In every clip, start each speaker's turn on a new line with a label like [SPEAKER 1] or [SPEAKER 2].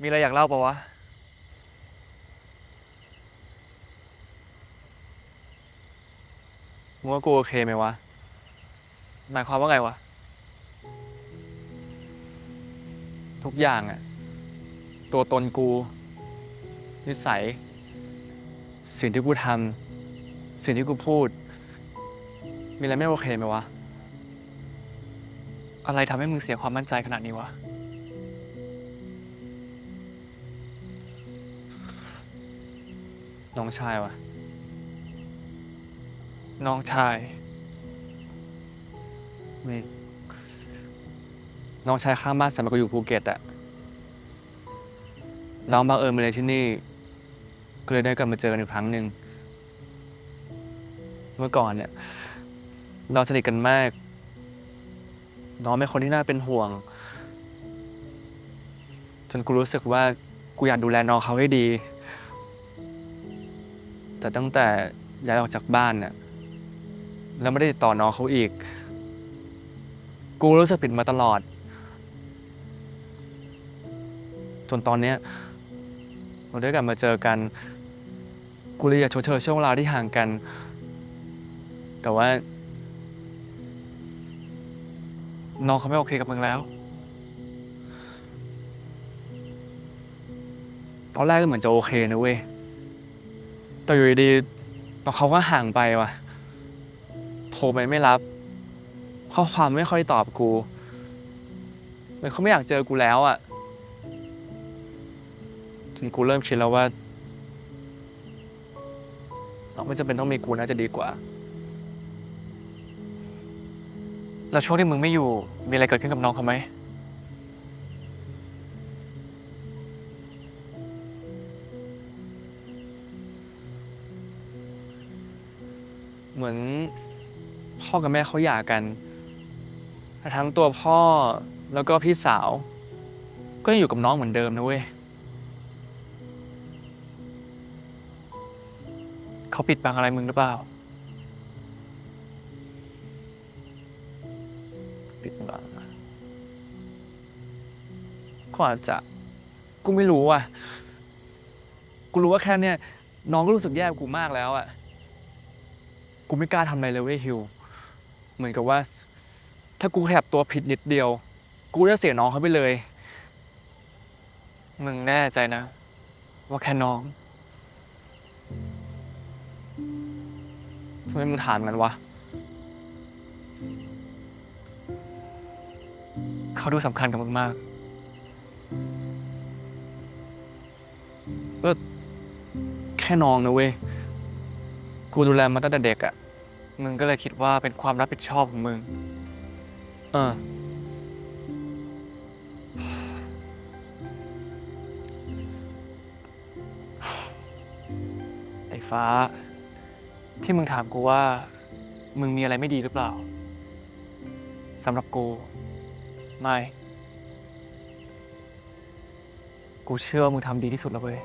[SPEAKER 1] มีอะไรอยากเล่าปะวะ มึงว่ากูโอเคไหมวะ หมายความว่าไงวะ ทุกอย่างอะตัวตนกู นิสัย สิ่งที่กูทำสิ่งที่กูพูด มีอะไรไม่โอเคไหมวะ อะไรทำให้มึงเสียความมั่นใจขนาดนี้วะ น้องชายวะน้องชายนี่น้องชายข้างบ้านสมัยกูอยู่ภูเก็ตอะน้องบังเอิญมาเลยนที่นี่ ก็เลยได้กลับมาเจอกันอีกครั้งหนึ่ง เมื่อก่อนเนี่ย เราสนิทกันมาก น้องเป็นคนที่น่าเป็นห่วง จนกูรู้สึกว่ากูอยากดูแลน้องเขาให้ดี แต่ตั้งแต่ย้ายออกจากบ้านเนี่ยแล้วไม่ได้ติดต่อน้องเขาอีก กูรู้สึกผิดมาตลอด จนตอนเนี้ยเราได้กลับมาเจอกัน กูเลยอยากชดเชยช่วงเวลาที่ห่างกัน แต่ว่า น้องเขาไม่โอเคกับมึงแล้ว ตอนแรกก็เหมือนจะโอเคนะเว้ย แต่อยู่ดีๆแล้วเขาก็ห่างไปว่ะ โทรไปไม่รับ ข้อความไม่ค่อยตอบกูเหมือนเขาไม่อยากเจอกูแล้วอะจนกูเริ่มคิดแล้วว่าเราไม่จำเป็นต้องมีกูน่าจะดีกว่า แล้วช่วงที่มึงไม่อยู่มีอะไรเกิดขึ้นกับน้องเขาไหม เหมือนพ่อกับแม่เขาหย่ากันทั้งตัวพ่อแล้วก็พี่สาว ก็ยังอยู่กับน้องเหมือนเดิมนะเว้ยเขาปิดบังอะไรมึงหรือเปล่า ปิดบังก็อาจจะกูไม่รู้อะ กูรู้ว่าแค่เนี้ยน้องก็รู้สึกแย่กับกูมากแล้วอะ กูไม่กล้าทำอะไรเลยเว้ยฮิว เหมือนกับว่า ถ้ากูขยับตัวผิดนิดเดียว กูจะเสียน้องเขาไปเลย มึงแน่ใจนะ ว่าแค่น้องทำไมมึงถามกันวะ เขาดูสำคัญกับมึงมากก็แค่น้องนะเว้ย กูดูแลมาตั้งแต่เด็กอะ่ะ มึงก็เลยคิดว่าเป็นความรับผิดชอบของมึง เออ ไอ้ฟ้า ที่มึงถามกูว่า มึงมีอะไรไม่ดีหรือเปล่าสำหรับกู ไม่ กูเชื่อว่ามึงทำดีที่สุดแล้วเว้ย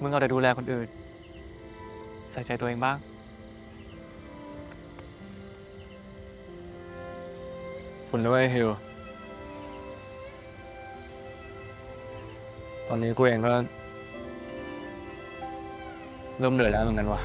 [SPEAKER 1] มึงเอาแต่ดูแลคนอื่น ใส่ใจตัวเองบ้าง คุณด้วยฮิว ตอนนี้กูเองก็เริ่มเหนื่อยแล้วเหมือนกันว่ะ